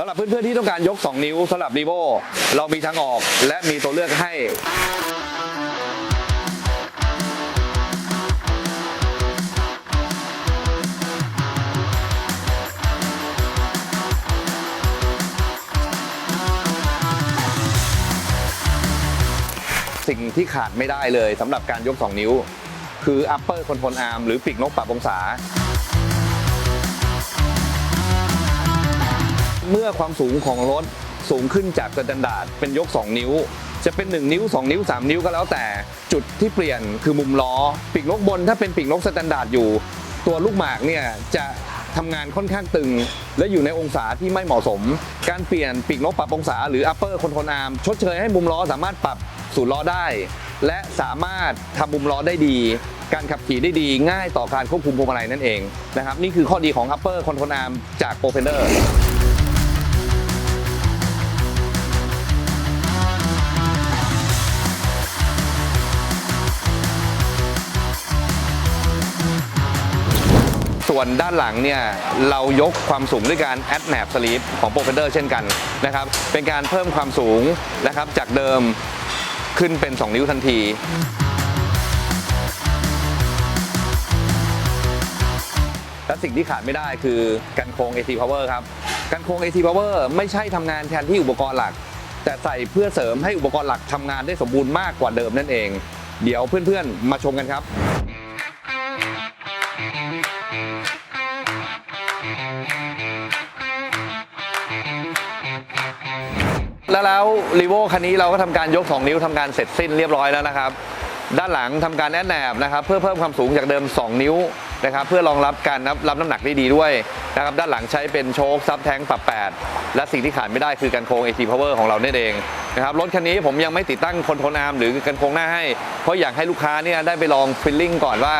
สำหรับเพื่อนๆที่ต้องการยก 2 นิ้วสำหรับ r ีโวเรามีทางออกและมีตัวเลือกให้สิ่งที่ขาดไม่ได้เลยสำหรับการยก 2 นิ้ว คือ upper control arm หรือปีกนกปรับองศา เมื่อความสูงของรถสูงขึ้นจากสแตนดาร์ดเป็นยก 2 นิ้ว จะเป็น 1 นิ้ว 2 นิ้ว 3 นิ้วก็แล้วแต่จุดที่เปลี่ยนคือมุมล้อ ปีกนกบนถ้าเป็นปีกนกสแตนดาร์ดอยู่ ตัวลูกหมากเนี่ยจะทำงานค่อนข้างตึง และอยู่ในองศาที่ไม่เหมาะสม การเปลี่ยนปีกนกปรับองศาหรือ upper control arm ชดเชยให้มุมล้อสามารถปรับศูนย์ล้อได้ และสามารถทำมุมล้อได้ดี การขับขี่ได้ดีง่ายต่อการควบคุมพวงมาลัยนั่นเองนะครับนี่คือข้อดีของ upper control arm จาก p r o f e n d e r ส่วนด้านหลังเนี่ยเรายกความสูงด้วยการ add nap sleep ของ p r o f e n d e r เช่นกันนะครับเป็นการเพิ่มความสูงนะครับจากเดิมขึ้นเป็น 2 นิ้วทันทีและสิ่งที่ขาดไม่ได้คือกันโครง AT Power ครับกันโครง AT Power ไม่ใช่ทำงานแทนที่อุปกรณ์หลัก แต่ใส่เพื่อเสริมให้อุปกรณ์หลักทำงานได้สมบูรณ์มากกว่าเดิมนั่นเอง เดี๋ยวเพื่อนๆ มาชมกันครับ แล้วแล้วรีโวคันนี้เราก็ทำการยก 2 นิ้วทำการเสร็จสิ้นเรียบร้อยแล้วนะครับ ด้านหลังทำการแอนแนบนะครับ เพื่อเพิ่มความสูงจากเดิม 2 นิ้ว นะครับเพื่อรองรับการรับรับน้ำหนักได้ดีด้วยนะครับด้านหลังใช้เป็นโชคซับแท้งปรับ 8 และสิ่งที่ขาดไม่ได้คือกันโครง AT Power ของเราเนี่ยเองนะครับรถคันนี้ผมยังไม่ติดตั้งคอนโทรลอาร์มหรือกันโครงหน้าให้ เพราะอยากให้ลูกค้าเนี่ยได้ไปลองฟิลลิ่งก่อนว่า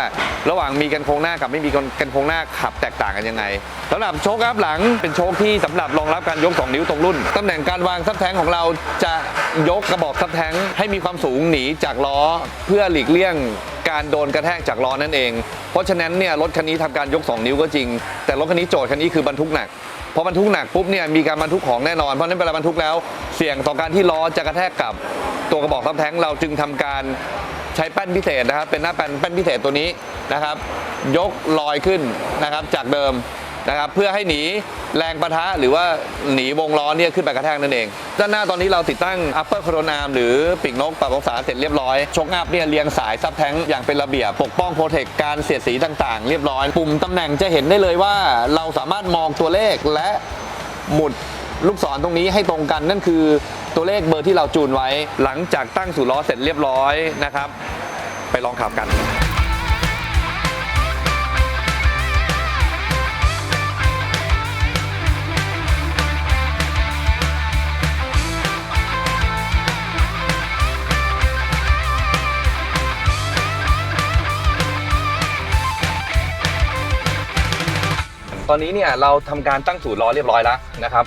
ระหว่างมีกันโครงหน้ากับไม่มีกันโครงหน้าขับแตกต่างกันยังไงสำหรับโชคอัพหลังเป็นโชคที่สำหรับรองรับการยก 2 นิ้วตรงรุ่นตำแหน่งการวางซับแท้งของเราจะยกกระบอกซับแท้งให้มีความสูงหนีจากล้อเพื่อหลีกเลี่ยง การโดนกระแทกจากล้อนั่นเอง เพราะฉะนั้นเนี่ยรถคันนี้ทำการยก 2 นิ้วก็จริง แต่รถคันนี้โจทย์คันนี้คือบรรทุกหนักพอบรรทุกหนักปุ๊บเนี่ยมีการบรรทุกของแน่นอน เพราะนั้นเวลาบรรทุกแล้วเสี่ยงต่อการที่ล้อจะกระแทกกับตัวกระบอกซับแท้งเราจึงทำการใช้แป้นพิเศษนะครับ เป็นหน้าแป้นแป้นพิเศษตัวนี้นะครับ ยกลอยขึ้นนะครับจากเดิม นะครับเพื่อให้หนีแรงประทะหรือว่าหนีวงล้อเนี่ยขึ้นไปกระแทกนั่นเอง ด้านหน้าตอนนี้เราติดตั้ง upper control arm หรือปีกนกปรับองศาเสร็จเรียบร้อยชกอัพเนี่ยเรียงสายซับแท้งอย่างเป็นระเบียบปกป้องโปรเทคการเสียดสีต่างๆ เรียบร้อย ปุ่มตำแหน่งจะเห็นได้เลยว่าเราสามารถมองตัวเลขและหมุดลูกศรตรงนี้ให้ตรงกันนั่นคือตัวเลขเบอร์ที่เราจูนไว้ หลังจากตั้งสู่ล้อเสร็จเรียบร้อยนะครับ ไปลองขับกัน ตอนนี้เนี่ยเราทำการตั้งศูนย์ล้อเรียบร้อยแล้วนะครับ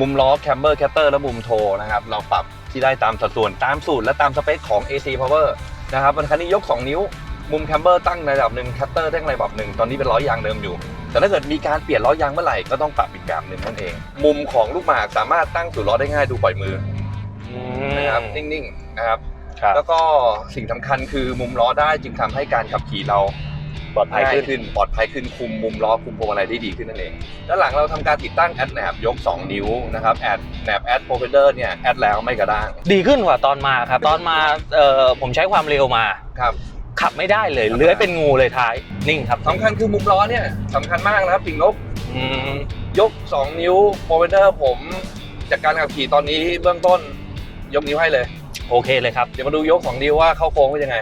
มุมล้อแคมเบอร์แคตเตอร์และมุมโทนะครับ เราปรับที่ได้ตามสัดส่วนตามสูตรและตามสเปคของ AC Power นะครับวันคันนี้ยก 2 นิ้ว มุมแคมเบอร์ตั้งในระดับหนึ่งแคตเตอร์ตั้งในระดับหนึ่งตอนนี้เป็นล้อยางเดิมอยู่ แต่ถ้าเกิดมีการเปลี่ยนล้อยางเมื่อไหร่ก็ต้องปรับอีกแบบหนึ่งนั่นเอง มุมของลูกหมากสามารถตั้งศูนย์ล้อได้ง่ายดูปล่อยมือนะครับนิ่งๆนะครับครับแล้วก็สิ่งสำคัญคือมุมล้อได้จึงทำให้การขับขี่เรา ปลอดภัยง่ายขึ้น ขึ้นปลอดภัยขึ้นคุมมุมล้อคุมพวงมาลัยได้ดีขึ้นนั่นเอง ด้านหลังเราทำการติดตั้งแอดแนบยก 2 นิ้วนะครับแอดแนบแอดโปรเฟนเดอร์เนี่ยแอดแล้วไม่กระด้างดีขึ้นกว่าตอนมาครับ ตอนมาเอ่อผมใช้ความเร็วมา ครับ ขับไม่ได้เลยเลื้อยเป็นงูเลยท้าย นิ่งครับสำคัญคือมุมล้อเนี่ยสำคัญมากนะครับปิงนกอืมยก 2 นิ้วโปรเฟนเดอร์ผมจากการขับขี่ตอนนี้เบื้องต้นยกนิ้วให้เลย โอเคเลยครับ เดี๋ยวมาดูยก 2 นิ้วว่าเข้าโค้งเป็นยังไง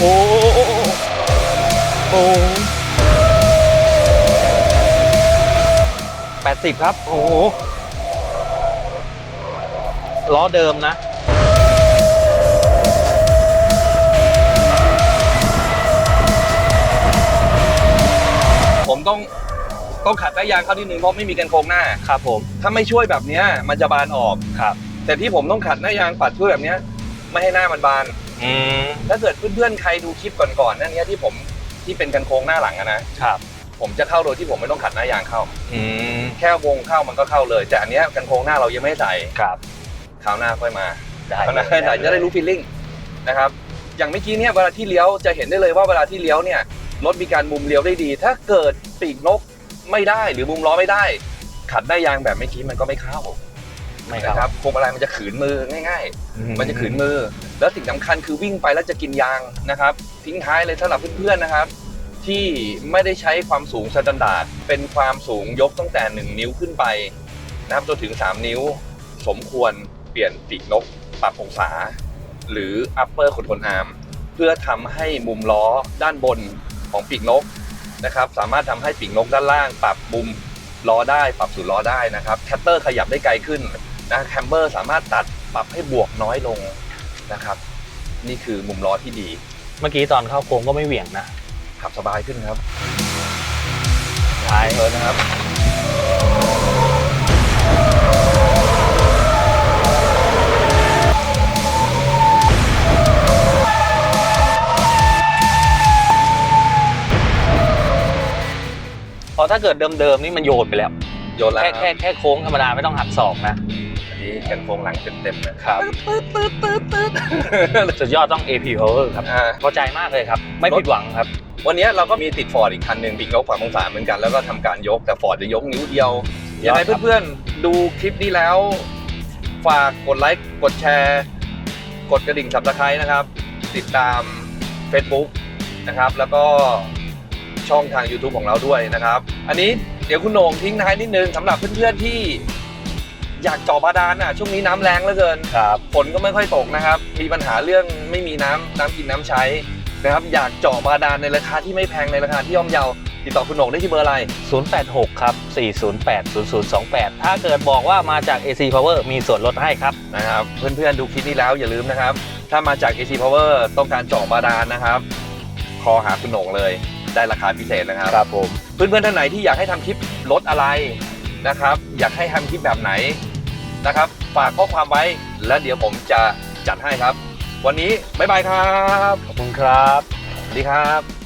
โอ้โอ้โอ้แปดสิบครับ โอ้โหล้อเดิมนะผมต้องต้องขัดหน้ายางเข้าที่หนึ่งเพราะไม่มีกันโค้งหน้าครับผมถ้าไม่ช่วยแบบเนี้ยมันจะบานออกครับ แต่ที่ผมต้องขัดหน้ายางปัดช่วยแบบเนี้ยไม่ให้หน้ามันบาน อืมถ้าเกิดเพื่อนๆใครดูคลิปก่อนๆนั่นเนี้ยที่ผมที่เป็นกันโค้งหน้าหลังอะนะครับผมจะเข้าโดยที่ผมไม่ต้องขัดหน้ายางเข้า อืมแค่วงเข้ามันก็เข้าเลย แต่อันเนี้ยกันโค้งหน้าเรายังไม่ใส่ครับคราวหน้าค่อยมาได้คราวหน้าค่อยใส่จะได้รู้ฟีลลิ่งนะครับ อย่างเมื่อกี้เนี่ยเวลาที่เลี้ยวจะเห็นได้เลยว่าเวลาที่เลี้ยวเนี่ยรถมีการมุมเลี้ยวได้ดี ถ้าเกิดปีกนกไม่ได้หรือมุมล้อไม่ได้ ขัดหน้ายางแบบเมื่อกี้มันก็ไม่เข้าไม่นะคครัรับบพวงมาลัยมันจะขืนมือง่ายๆอืมันจะขืนมือ แล้วสิ่งสำคัญคือวิ่งไปแล้วจะกินยางนะครับ ทิ้งท้ายเลยสำหรับเพื่อนๆนะครับ ที่ไม่ได้ใช้ความสูงสแตนดาร์ดเป็นความสูงยกตั้งแต่ 1 นิ้วขึ้นไปนะครับจนถึง 3 นิ้ว สมควรเปลี่ยนปีกนกปรับองศา หรือ upper control arm เพื่อทำให้มุมล้อด้านบนของปีกนกนะครับสามารถทำให้ปีกนกด้านล่าง ปรับมุมล้อได้ปรับศูนย์ล้อได้นะครับแคตเตอร์ขยับได้ไกลขึ้นนะแคมเบอร์สามารถตัดปรับให้บวกน้อยลง นะครับ นี่คือมุมล้อที่ดีเมื่อกี้ตอนเข้าโค้งก็ไม่เหวี่ยงนะ ขับสบายขึ้นครับใช่เออนะครับ เพราะถ้าเกิดเดิมๆนี่มันโยนไปแล้ว โยนแล้วแค่แค่แค่โค้งธรรมดาไม่ต้องหักศอกนะอั นนี้กันโครงหลังเต็มๆนะครับสุดยอดต้อง AP Power ครับอ่า พอใจมากเลยครับ ไม่ผิดหวังครับ วันนี้เราก็มีติดฟอร์ดอีกคันหนึ่งปีกนกปรับองศาเหมือนกัน แล้วก็ทำการยกแต่ฟอร์ดจะยกนิ้วเดียวยังไงครับ เพื่อนๆ ดูคลิปนี้แล้ว ฝากกดไลค์กดแชร์ กดกระดิ่งสับตะไคร้นะครับ ติดตาม Facebook นะครับ แล้วก็ช่องทาง YouTube ของเราด้วยนะครับ อันนี้เดี๋ยวคุณโหน่งทิ้งท้ายนิดนึงสำหรับเพื่อนๆที่ อยากเจาะบาดาลน่ะช่วงนี้น้ำแรงเหลือเกินครับฝนก็ไม่ค่อยตกนะครับ มีปัญหาเรื่องไม่มีน้ำน้ำกินน้ำใช้นะครับอยากเจาะบาดาลในราคาที่ไม่แพงในราคาที่ย่อมเยาติดต่อคุณโหน่งได้ที่เบอร์อะไร 086 ครับ 408 0028 ถ้าเกิดบอกว่ามาจาก AC Power มีส่วนลดให้ครับนะครับเพื่อนๆดูคลิปนี้แล้วอย่าลืมนะครับ ถ้ามาจาก AC Power ต้องการเจาะบาดาลนะครับคอหาคุณโหน่งเลยได้ราคาพิเศษนะครับครับผมเพื่อนๆท่านไหนที่อยากให้ทำคลิปลดอะไรนะครับ อยากให้ทำคลิปแบบไหน นะครับ ฝากข้อความไว้แล้วเดี๋ยวผมจะจัดให้ครับ วันนี้บ๊ายบายครับ ขอบคุณครับ สวัสดีครับ